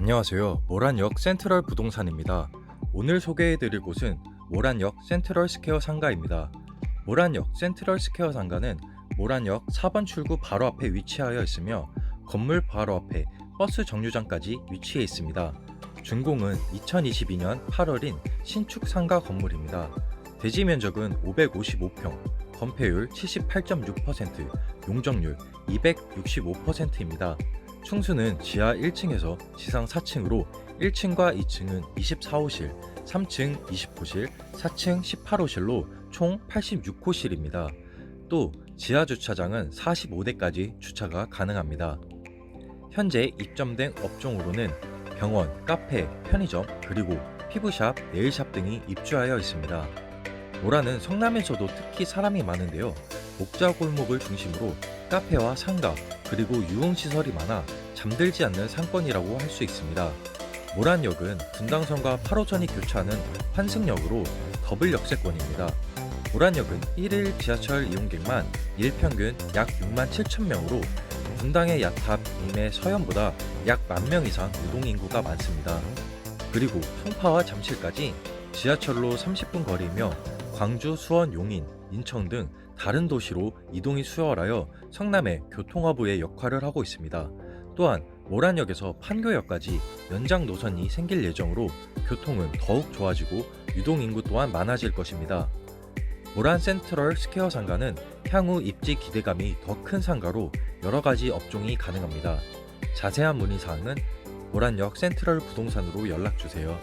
안녕하세요. 모란역 센트럴 부동산입니다. 오늘 소개해드릴 곳은 모란역 센트럴 스퀘어 상가입니다. 모란역 센트럴 스퀘어 상가는 모란역 4번 출구 바로 앞에 위치하여 있으며 건물 바로 앞에 버스 정류장까지 위치해 있습니다. 준공은 2022년 8월인 신축 상가 건물입니다. 대지 면적은 555평, 건폐율 78.6%, 용적률 265%입니다. 충수는 지하 1층에서 지상 4층으로 1층과 2층은 24호실, 3층 20호실, 4층 18호실로 총 86호실입니다. 또 지하 주차장은 45대까지 주차가 가능합니다. 현재 입점된 업종으로는 병원, 카페, 편의점, 그리고 피부샵, 네일샵 등이 입주하여 있습니다. 모라는 성남에서도 특히 사람이 많은데요. 목자 골목을 중심으로 카페와 상가, 그리고 유흥시설이 많아 잠들지 않는 상권이라고 할 수 있습니다. 모란역은 분당선과 8호선이 교차하는 환승역으로 더블 역세권입니다. 모란역은 1일 지하철 이용객만 일평균 약 6만 7천 명으로 분당의 야탑, 임해, 서현보다 약 만 명 이상 유동인구가 많습니다. 그리고 송파와 잠실까지 지하철로 30분 거리이며 광주, 수원, 용인, 인천 등 다른 도시로 이동이 수월하여 성남의 교통허브의 역할을 하고 있습니다. 또한 모란역에서 판교역까지 연장 노선이 생길 예정으로 교통은 더욱 좋아지고 유동 인구 또한 많아질 것입니다. 모란 센트럴 스퀘어 상가는 향후 입지 기대감이 더 큰 상가로 여러 가지 업종이 가능합니다. 자세한 문의 사항은 모란역 센트럴 부동산으로 연락 주세요.